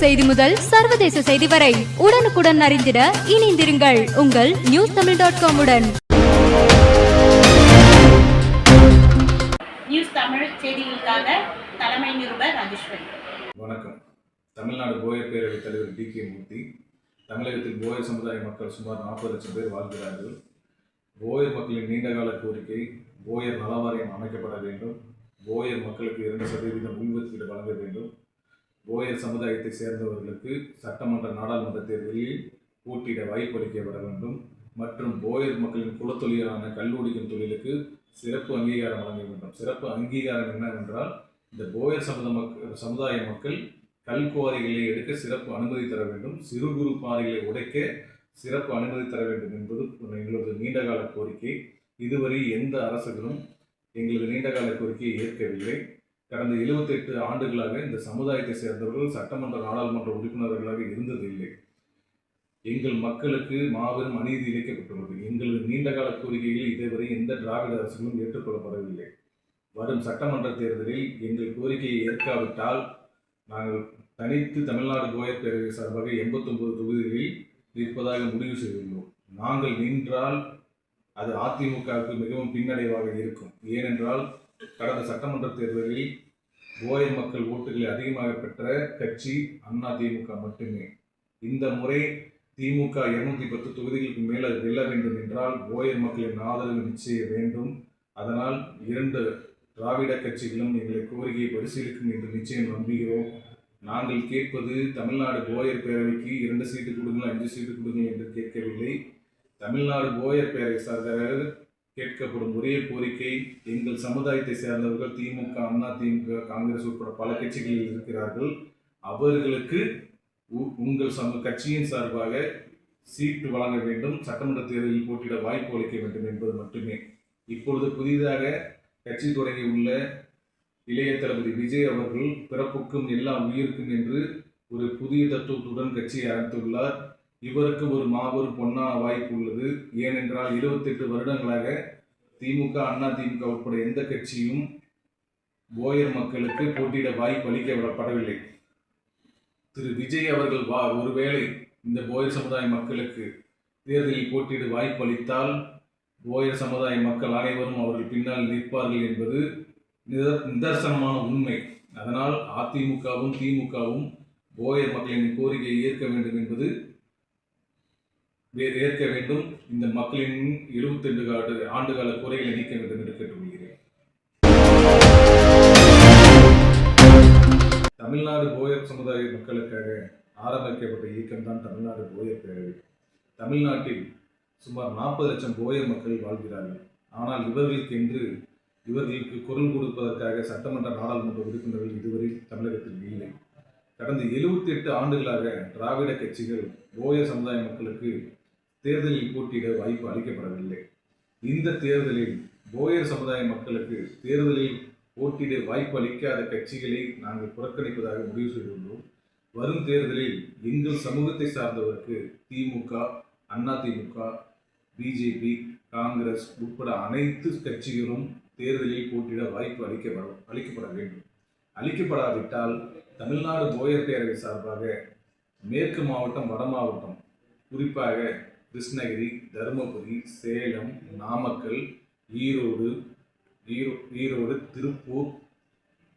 செய்தி முதல் சர்வதேச செய்தி வரை உடனுக்குடன் அறிந்திட இணைந்திருங்கள் உங்கள் நியூஸ் தமிழ் டாட் காம் உடன். நியூஸ் தமிழ் செய்திகளுக்காக தலைமை நிருபர் ராஜேஸ்வரி. வணக்கம். தமிழ்நாடு போயர் பேரவைத் தலைவர் டி கே மூர்த்தி தமிழகத்தில் போயர் சமுதாய மக்கள் சுமார் நாற்பது லட்சம் பேர் வாழ்கிறார்கள். போயர் மக்களின் நீண்டகால கோரிக்கை போயர் நலவாரியம் அமைக்கப்பட வேண்டும். போயர் மக்களுக்கு இரண்டு சதவீதம் உள்ஒதுக்கீடு வழங்க வேண்டும். போயர் சமுதாயத்தை சேர்ந்தவர்களுக்கு சட்டமன்ற நாடாளுமன்ற தேர்தலில் போட்டியிட வாய்ப்பளிக்கப்பட வேண்டும். மற்றும் போயர் மக்களின் குலத்தொழிலான கல்லூரிக்கும் தொழிலுக்கு சிறப்பு அங்கீகாரம் வழங்க வேண்டும். சிறப்பு அங்கீகாரம் என்னவென்றால் இந்த போயர் சமுத மக் சமுதாய மக்கள் கல் குவாரிகளை எடுக்க சிறப்பு அனுமதி தர வேண்டும். சிறு குறு பாறைகளை உடைக்க சிறப்பு அனுமதி தர வேண்டும் என்பது எங்களது நீண்டகால கோரிக்கை. இதுவரை எந்த அரசுகளும் எங்களது நீண்டகால கோரிக்கையை ஏற்கவில்லை. கடந்த 78 ஆண்டுகளாக இந்த சமுதாயத்தை சேர்ந்தவர்கள் சட்டமன்ற நாடாளுமன்ற உறுப்பினர்களாக இருந்ததில்லை. எங்கள் மக்களுக்கு மாபெரும் அநீதி இழைக்கப்பட்டுள்ளது. எங்களது நீண்டகால கோரிக்கைகள் இதுவரை எந்த திராவிட அரசுகளும் ஏற்றுக்கொள்ளப்படவில்லை. வரும் சட்டமன்ற தேர்தலில் எங்கள் கோரிக்கையை ஏற்காவிட்டால் நாங்கள் தனித்து தமிழ்நாடு கோயர் பேரவை சார்பாக எண்பத்தொன்பது தொகுதிகளில் நிற்பதாக முடிவு செய்துள்ளோம். நாங்கள் நின்றால் அது அதிமுகவுக்கு மிகவும் பின்னடைவாக இருக்கும். ஏனென்றால் கடந்த சட்டமன்ற தேர்தலில் ஓயர் மக்கள் ஓட்டுகளை அதிகமாக பெற்ற கட்சி அண்ணா திமுக மட்டுமே. இந்த முறை திமுக இருநூத்தி பத்து தொகுதிகளுக்கு மேல் அது வெல்ல வேண்டும் என்றால் ஓயர் மக்களின் ஆதரவு நிச்சய வேண்டும். அதனால் இரண்டு திராவிட கட்சிகளும் எங்களை கோரிக்கையை பரிசீலிக்கும் என்று நிச்சயம் நம்புகிறோம். நாங்கள் கேட்பது தமிழ்நாடு கோயர் பேரவைக்கு இரண்டு சீட்டு கொடுங்கள் அஞ்சு சீட்டு கொடுங்கள் என்று கேட்கவில்லை. தமிழ்நாடு கோயர் பேரவை சார்ந்த கேட்கப்படும் ஒரே கோரிக்கை எங்கள் சமுதாயத்தை சேர்ந்தவர்கள் திமுக அண்ணா திமுக காங்கிரஸ் உட்பட பல கட்சிகளில் இருக்கிறார்கள். அவர்களுக்கு உ- உங்கள் சம கட்சியின் சார்பாக சீட்டு வழங்க வேண்டும். சட்டமன்ற தேர்தலில் போட்டியிட வாய்ப்பு அளிக்க வேண்டும் என்பது மட்டுமே. இப்பொழுது புதிதாக கட்சி தொடங்கியுள்ள இளைய தளபதி விஜய் அவர்கள் பிறப்புக்கும் எல்லா உயிருக்கும் என்று ஒரு புதிய தத்துவத்துடன் கட்சியை ஆரம்பித்துள்ளார். இவருக்கு ஒரு மாபெரும் பொன்னான வாய்ப்பு உள்ளது. ஏனென்றால் 28 வருடங்களாக திமுக அண்ணா திமுக உட்பட எந்த கட்சியும் போயர் மக்களுக்கு போட்டியிட வாய்ப்பு அளிக்கப்படவில்லை திரு. விஜய் அவர்கள் வா ஒருவேளை இந்த போயர் சமுதாய மக்களுக்கு தேர்தலில் போட்டியிட வாய்ப்பு அளித்தால் போயர் சமுதாய மக்கள் அனைவரும் அவர்கள் பின்னால் நிற்பார்கள் என்பது நித- நிதர்சனமான உண்மை. அதனால் அதிமுகவும் திமுகவும் போயர் மக்களின் கோரிக்கையை ஏற்க வேண்டும் என்பது ஏற்க வேண்டும். இந்த மக்களின் 72 ஆண்டு ஆண்டுகால குறைகளை நீக்க வேண்டும் என்று கேட்டுக்கொள்கிறேன். தமிழ்நாடு போயர் சமுதாய மக்களுக்காக ஆரம்பிக்கப்பட்ட இயக்கம் தான் தமிழ்நாடு போயர் பேரவை. தமிழ்நாட்டில் சுமார் நாற்பது லட்சம் போயர் மக்கள் வாழ்கிறார்கள். ஆனால் இவர்களுக்கென்று இவர்களுக்கு குரல் கொடுப்பதற்காக சட்டமன்ற நாடாளுமன்ற உறுப்பினர்கள் இதுவரை தமிழகத்தில் இல்லை. கடந்த 78 ஆண்டுகளாக திராவிட கட்சிகள் ஓய சமுதாய மக்களுக்கு தேர்தலில் போட்டியிட வாய்ப்பு அளிக்கப்படவில்லை. இந்த தேர்தலில் போயர் சமுதாய மக்களுக்கு தேர்தலில் போட்டியிட வாய்ப்பு அளிக்காத கட்சிகளை நாங்கள் புறக்கணிப்பதாக முடிவு செய்துள்ளோம். வரும் தேர்தலில் எங்கள் சமூகத்தை சார்ந்தவருக்கு திமுக அண்ணா திமுக பிஜேபி காங்கிரஸ் உட்பட அனைத்து கட்சிகளும் தேர்தலில் போட்டியிட வாய்ப்பு அளிக்கப்பட அளிக்கப்பட வேண்டும். அளிக்கப்படாவிட்டால் தமிழ்நாடு போயர் பேரவை சார்பாக மேற்கு மாவட்டம் வட மாவட்டம் குறிப்பாக கிருஷ்ணகிரி தருமபுரி சேலம் நாமக்கல் ஈரோடு ஈரோ ஈரோடு திருப்பூர்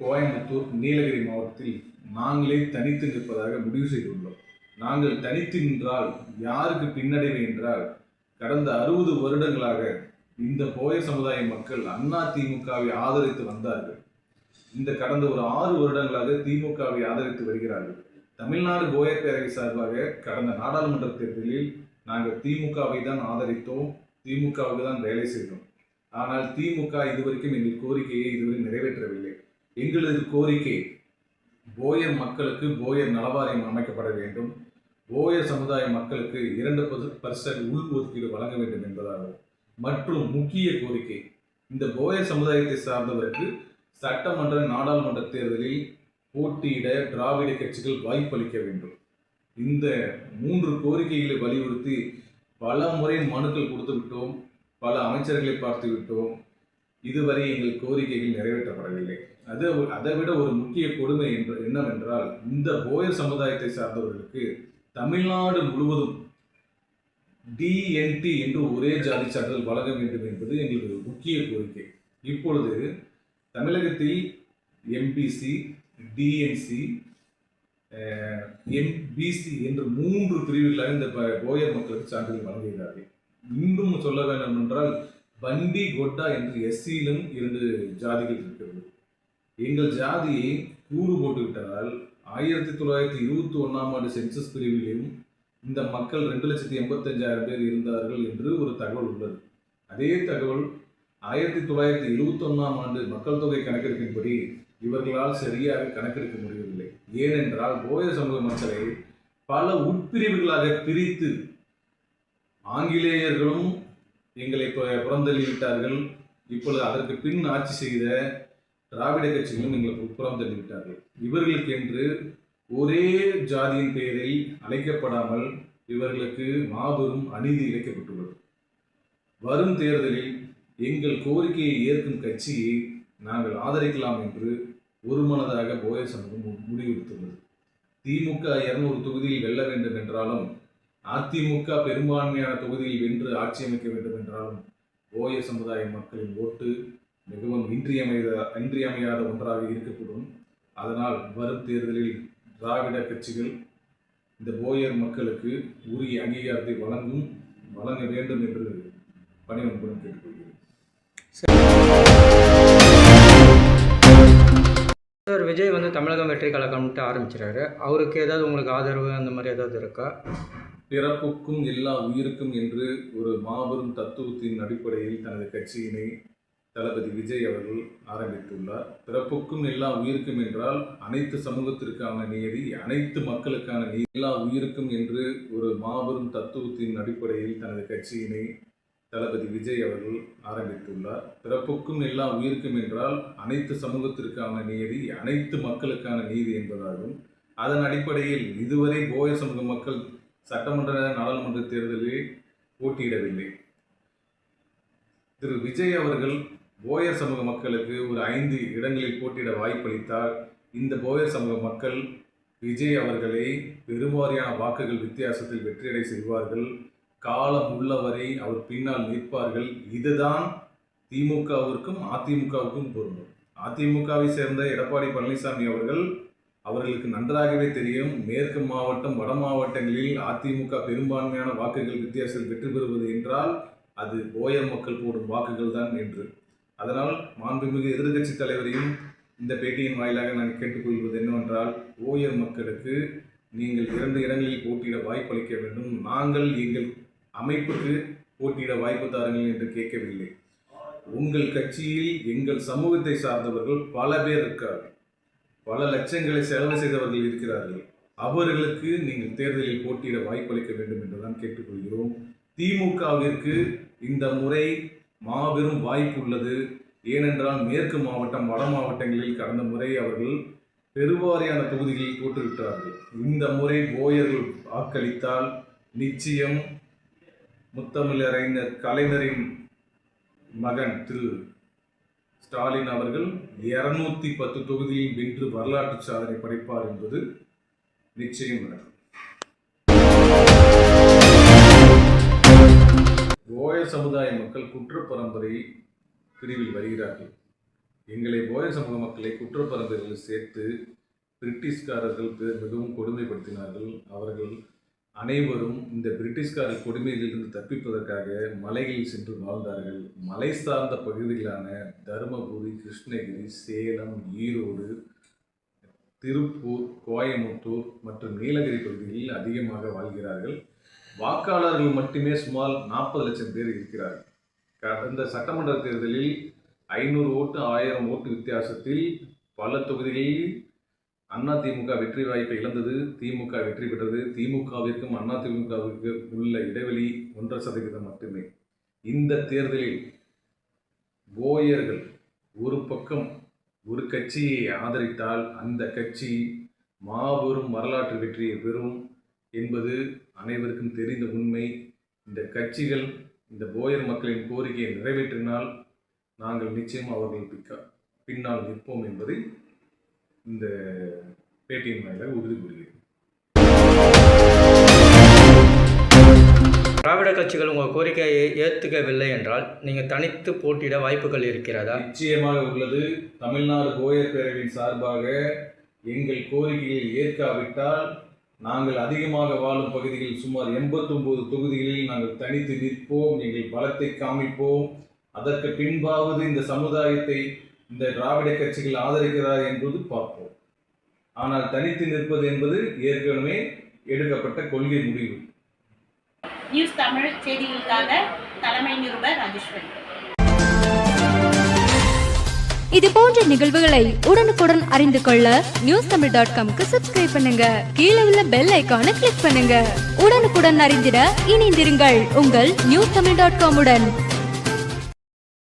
கோயம்புத்தூர் நீலகிரி மாவட்டத்தில் நாங்களே தனித்து நிற்பதாக முடிவு செய்துள்ளோம். நாங்கள் தனித்து நின்றால் யாருக்கு பின்னடைவு என்றால் கடந்த அறுபது வருடங்களாக இந்த போய சமுதாய மக்கள் அண்ணா திமுகவை ஆதரித்து வந்தார்கள். இந்த கடந்த ஒரு ஆறு வருடங்களாக திமுகவை ஆதரித்து வருகிறார்கள். தமிழ்நாடு போயர் பேரவை சார்பாக கடந்த நாடாளுமன்ற தேர்தலில் நாங்கள் திமுகவை தான் ஆதரித்தோம் திமுகவுக்கு தான் வேலை செய்தோம். ஆனால் திமுக இதுவரைக்கும் எங்கள் கோரிக்கையை இதுவரை நிறைவேற்றவில்லை. எங்களது கோரிக்கை போயர் மக்களுக்கு போயர் நலவாரியம் அமைக்கப்பட வேண்டும். போயர் சமுதாய மக்களுக்கு இரண்டு பர்சன்ட் உள் ஒதுக்கீடு வழங்க வேண்டும் என்பதாகும். மற்றும் முக்கிய கோரிக்கை இந்த போயர் சமுதாயத்தை சார்ந்தவருக்கு சட்டமன்ற நாடாளுமன்ற தேர்தலில் போட்டியிட திராவிட கட்சிகள் வாய்ப்பளிக்க வேண்டும். இந்த மூன்று கோரிக்கைகளை வலியுறுத்தி பல முறை மனுக்கள் கொடுத்து விட்டோம் பல அமைச்சர்களை பார்த்து விட்டோம். இதுவரை எங்கள் கோரிக்கைகள் நிறைவேற்றப்படவில்லை. அது அதை விட ஒரு முக்கிய கொடுமை என்று என்னவென்றால் இந்த போயர் சமுதாயத்தை சார்ந்தவர்களுக்கு தமிழ்நாடு முழுவதும் டிஎன்டி என்று ஒரே ஜாதி சான்றிதழ் வழங்க வேண்டும் என்பது எங்களுக்கு முக்கிய கோரிக்கை. இப்பொழுது தமிழகத்தில் எம்பிசி டிஎன்சி எம்பிசி என்று மூன்று பிரிவுகளாக இந்த கோயர் மக்களுக்கு சான்றிதழ் வழங்குகிறார்கள். இன்னும் சொல்ல வேண்டும் என்றால் பண்டி கொட்டா என்று எஸ்சியிலும் இரண்டு ஜாதிகள் இருக்கிறது. எங்கள் ஜாதியை கூறு போட்டுவிட்டதால் ஆயிரத்தி தொள்ளாயிரத்தி இருபத்தி ஒன்றாம் ஆண்டு சென்சஸ் பிரிவிலும் இந்த மக்கள் ரெண்டு லட்சத்தி எண்பத்தஞ்சாயிரம் பேர் இருந்தார்கள் என்று ஒரு தகவல் உள்ளது. அதே தகவல் ஆயிரத்தி தொள்ளாயிரத்தி இருபத்தொன்னாம் ஆண்டு மக்கள் தொகை கணக்கெடுப்பின்படி இவர்களால் சரியாக கணக்கெடுக்க முடியவில்லை. ஏனென்றால் போய சமூக மக்களை பல உட்பிரிவுகளாக பிரித்து ஆங்கிலேயர்களும் எங்களை இப்போ புறந்தள்ளிவிட்டார்கள். இப்பொழுது அதற்கு பின் ஆட்சி செய்த திராவிட கட்சிகளும் எங்களை புறந்தள்ளிவிட்டார்கள். இவர்களுக்கு என்று ஒரே ஜாதியின் பெயரில் அழைக்கப்படாமல் இவர்களுக்கு மாபெரும் அநீதி இழைக்கப்பட்டுள்ளது. வரும் தேர்தலில் எங்கள் கோரிக்கையை ஏற்கும் கட்சியை நாங்கள் ஆதரிக்கலாம் என்று ஒருமனதாக போய சமூகம் முடிவெடுத்துள்ளது. திமுக இருநூறு தொகுதியில் வெல்ல வேண்டும் என்றாலும் அதிமுக பெரும்பான்மையான தொகுதியில் வென்று ஆட்சி அமைக்க வேண்டும் என்றாலும் ஓய சமுதாய மக்களின் ஓட்டு மிகவும் இன்றியமைத இன்றியமையாத ஒன்றாக இருக்கக்கூடும். அதனால் வரும் தேர்தலில் திராவிட கட்சிகள் இந்த போயர் மக்களுக்கு உரிய அங்கீகாரத்தை வழங்கும் வழங்க வேண்டும் என்று பணிவன்புடன் கேட்டுக்கொள்கிறேன். சார் விஜய் வந்து தமிழகம் வெற்றி கழகம்ட்டு ஆரம்பிச்சிட்டாரு அவருக்கு ஏதாவது உங்களுக்கு ஆதரவு அந்த மாதிரி ஏதாவது இருக்கா? பிறப்புக்கும் எல்லா உயிருக்கும் என்று ஒரு மாபெரும் தத்துவத்தின் அடிப்படையில் தனது கட்சியினை தளபதி விஜய் அவர்கள் ஆரம்பித்துள்ளார். பிறப்புக்கும் எல்லா உயிருக்கும் என்றால் அனைத்து சமூகத்திற்கான நியதி அனைத்து மக்களுக்கான எல்லா உயிருக்கும் என்று ஒரு மாபெரும் தத்துவத்தின் அடிப்படையில் தனது கட்சியினை தளபதி விஜய் அவர்கள் ஆரம்பித்துள்ளார். பிறப்புக்கும் எல்லா உயிருக்கும் என்றால் அனைத்து சமூகத்திற்கான நீதி அனைத்து மக்களுக்கான நீதி என்பதாகும். அதன் அடிப்படையில் இதுவரை போய சமூக மக்கள் சட்டமன்ற நாடாளுமன்ற தேர்தலில் போட்டியிடவில்லை. திரு. விஜய் அவர்கள் போயர் சமூக மக்களுக்கு ஒரு ஐந்து இடங்களில் போட்டியிட வாய்ப்பளித்தால் இந்த போயர் சமூக மக்கள் விஜய் அவர்களை பெருவாரியான வாக்குகள் வித்தியாசத்தில் வெற்றியடை செய்வார்கள். காலம் உள்ளவரை அவர் பின்னால் நிற்பார்கள். இதுதான் திமுகவிற்கும் அதிமுகவுக்கும் பொருந்தும். அதிமுகவை சேர்ந்த எடப்பாடி பழனிசாமி அவர்கள் அவர்களுக்கு நன்றாகவே தெரியும். மேற்கு மாவட்டம் வட மாவட்டங்களில் அதிமுக பெரும்பான்மையான வாக்குகள் வித்தியாசத்தில் வெற்றி பெறுவது என்றால் அது ஓயர் மக்கள் போடும் வாக்குகள் தான் என்று. அதனால் மாண்புமிகு எதிர்க்கட்சி தலைவரையும் இந்த பேட்டியின் வாயிலாக நான் கேட்டுக்கொள்வது என்னவென்றால் ஓயர் மக்களுக்கு நீங்கள் இரண்டு இடங்களில் போட்டியிட வாய்ப்பளிக்க வேண்டும். நாங்கள் எங்கள் அமைப்புக்கு போட்டியிட வாய்ப்பு தாருங்கள் என்று கேட்கவில்லை. உங்கள் கட்சியில் எங்கள் சமூகத்தை சார்ந்தவர்கள் பல பேர் இருக்கிறார்கள் பல லட்சங்களை செலவு செய்தவர்கள் இருக்கிறார்கள். அவர்களுக்கு நீங்கள் தேர்தலில் போட்டியிட வாய்ப்பளிக்க வேண்டும் என்றுதான் கேட்டுக்கொள்கிறோம். திமுகவிற்கு இந்த முறை மாபெரும் வாய்ப்பு உள்ளது. ஏனென்றால் மேற்கு மாவட்டம் வட மாவட்டங்களில் கடந்த முறை அவர்கள் பெருவாரியான தொகுதிகளில் தோற்றுவிட்டார்கள் இந்த முறை போயர்கள் வாக்களித்தால் நிச்சயம் முத்தமிழறிஞர் கலைஞரின் மகன் திரு ஸ்டாலின் அவர்கள் இருநூத்தி பத்து தொகுதியில் வென்று வரலாற்று சாதனை படைப்பார் என்பது நிச்சயம் நடக்கும் போய சமுதாய மக்கள் குற்ற பரம்பரை பிரிவில் வருகிறார்கள். எங்களை போய சமூக மக்களை குற்ற பரம்பரையில் சேர்த்து பிரிட்டிஷ்காரர்கள் மிகவும் கொடுமைப்படுத்தினார்கள். அவர்கள் அனைவரும் இந்த பிரிட்டிஷ்காரர் கொடுமையிலிருந்து தப்பிப்பதற்காக மலைகளில் சென்று வாழ்ந்தார்கள். மலை சார்ந்த பகுதிகளான தருமபுரி கிருஷ்ணகிரி சேலம் ஈரோடு திருப்பூர் கோயமுத்தூர் மற்றும் நீலகிரி பகுதிகளில் அதிகமாக வாழ்கிறார்கள். வாக்காளர்கள் மட்டுமே சுமார் நாற்பது லட்சம் பேர் இருக்கிறார்கள். கடந்த சட்டமன்ற தேர்தலில் ஐநூறு ஓட்டு ஆயிரம் ஓட்டு வித்தியாசத்தில் பல தொகுதிகளில் அண்ணா திமுக வெற்றி வாய்ப்பை இழந்தது திமுக வெற்றி பெற்றது. திமுகவிற்கும் அண்ணா திமுகவிற்கு உள்ள இடைவெளி ஒன்றரை சதவீதம் மட்டுமே. இந்த தேர்தலில் போயர்கள் ஒரு பக்கம் ஒரு கட்சியை ஆதரித்தால் அந்த கட்சி மாபெரும் வரலாற்று வெற்றியை பெறும் என்பது அனைவருக்கும் தெரிந்த உண்மை. இந்த கட்சிகள் இந்த போயர் மக்களின் கோரிக்கையை நிறைவேற்றினால் நாங்கள் நிச்சயம் அவர்கள் பிக்க பின்னால் நிற்போம் என்பதை இந்த பேட்டியின் மேலே உறுதி கூறுகிறேன். திராவிட கட்சிகள் உங்கள் கோரிக்கையை ஏற்றுக்கவில்லை என்றால் நீங்கள் தனித்து போட்டியிட வாய்ப்புகள் இருக்கிறதா? நிச்சயமாக உள்ளது. தமிழ்நாடு கோயர் பேரவையின் சார்பாக எங்கள் கோரிக்கையை ஏற்காவிட்டால் நாங்கள் அதிகமாக வாழும் பகுதிகளில் சுமார் 89 தொகுதிகளில் நாங்கள் தனித்து நிற்போம் எங்கள் பலத்தை காமிப்போம். அதற்கு பின்பாவது இந்த சமுதாயத்தை இந்த திராவிட கட்சிகள் ஆதரிக்கிறதா என்பது ஆனால் தனித்து நிற்பது என்பது ஏற்கனவே எடுக்கப்பட்ட கொள்கை முடிவு. நியூஸ் தமிழ் செய்திகளுக்காக தலைமை நிருபர் ராஜேஸ்வரி. இது போன்ற நிகழ்வுகளை உடனுக்குடன் அறிந்து கொள்ள நியூஸ் தமிழ் டாட் காம்க்கு சப்ஸ்கிரைப் பண்ணுங்க. கீழே உள்ள பெல் ஐகானை கிளிக் பண்ணுங்க. உடனுக்குடன் அறிந்திட இணைந்திருங்கள் உங்கள் நியூஸ் தமிழ் டாட் காமுடன்